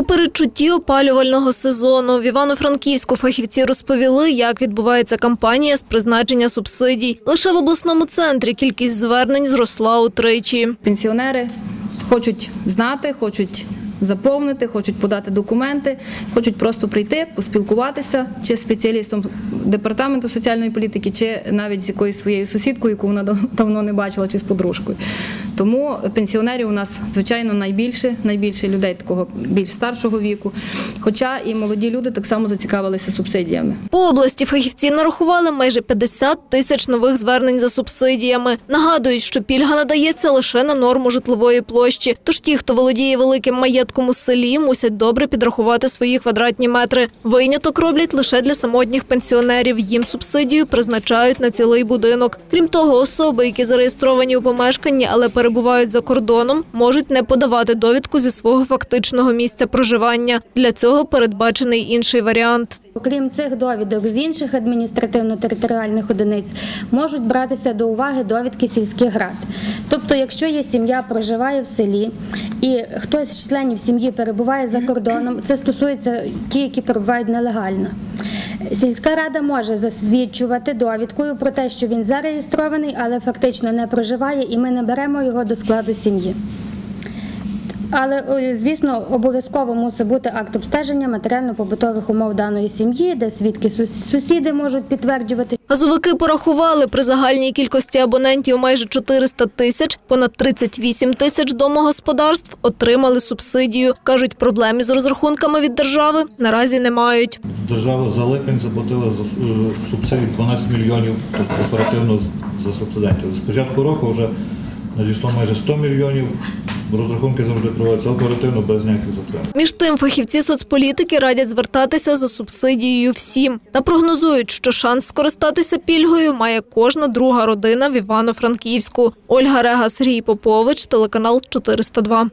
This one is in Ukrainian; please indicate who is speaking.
Speaker 1: У передчутті опалювального сезону в Івано-Франківську фахівці розповіли, як відбувається кампанія з призначення субсидій. Лише в обласному центрі кількість звернень зросла утричі.
Speaker 2: Пенсіонери хочуть знати, хочуть заповнити, хочуть подати документи, хочуть просто прийти, поспілкуватися чи з спеціалістом департаменту соціальної політики, чи навіть з якоюсь своєю сусідкою, яку вона давно не бачила, чи з подружкою. Тому пенсіонерів у нас звичайно найбільше, найбільше людей такого більш старшого віку. Хоча і молоді люди так само зацікавилися субсидіями.
Speaker 1: По області фахівці нарахували майже 50 тисяч нових звернень за субсидіями. Нагадують, що пільга надається лише на норму житлової площі. Тож ті, хто володіє великим маєтком у селі, мусять добре підрахувати свої квадратні метри. Виняток роблять лише для самотніх пенсіонерів. Їм субсидію призначають на цілий будинок. Крім того, особи, які зареєстровані у помешканні, але перебувають за кордоном, можуть не подавати довідку зі свого фактичного місця проживання. Для цього передбачений інший варіант.
Speaker 3: Окрім цих довідок з інших адміністративно-територіальних одиниць можуть братися до уваги довідки сільських рад. Тобто, якщо є сім'я, проживає в селі, і хтось з членів сім'ї перебуває за кордоном, це стосується ті, які перебувають нелегально. Сільська рада може засвідчувати довідкою про те, що він зареєстрований, але фактично не проживає, і ми не беремо його до складу сім'ї. Але звісно, обов'язково мусить бути акт обстеження матеріально-побутових умов даної сім'ї, де свідки сус- сусіди можуть підтверджувати,
Speaker 1: Газовики порахували при загальній кількості абонентів майже 400 тисяч, понад 38 тисяч домогосподарств отримали субсидію. Кажуть, проблем із розрахунками від держави наразі не мають.
Speaker 4: Держава за липень заплатила за су- субсидії 12 мільйонів тобто оперативно за субсидентів. З початку року вже надійшло майже 100 мільйонів. Розрахунки завжди проводяться оперативно, без ніяких затримок.
Speaker 1: Між тим, фахівці соцполітики радять звертатися за субсидією всім та прогнозують, що шанс скористатися пільгою має кожна друга родина в Івано-Франківську. Ольга Рега, Сергій Попович, телеканал 402.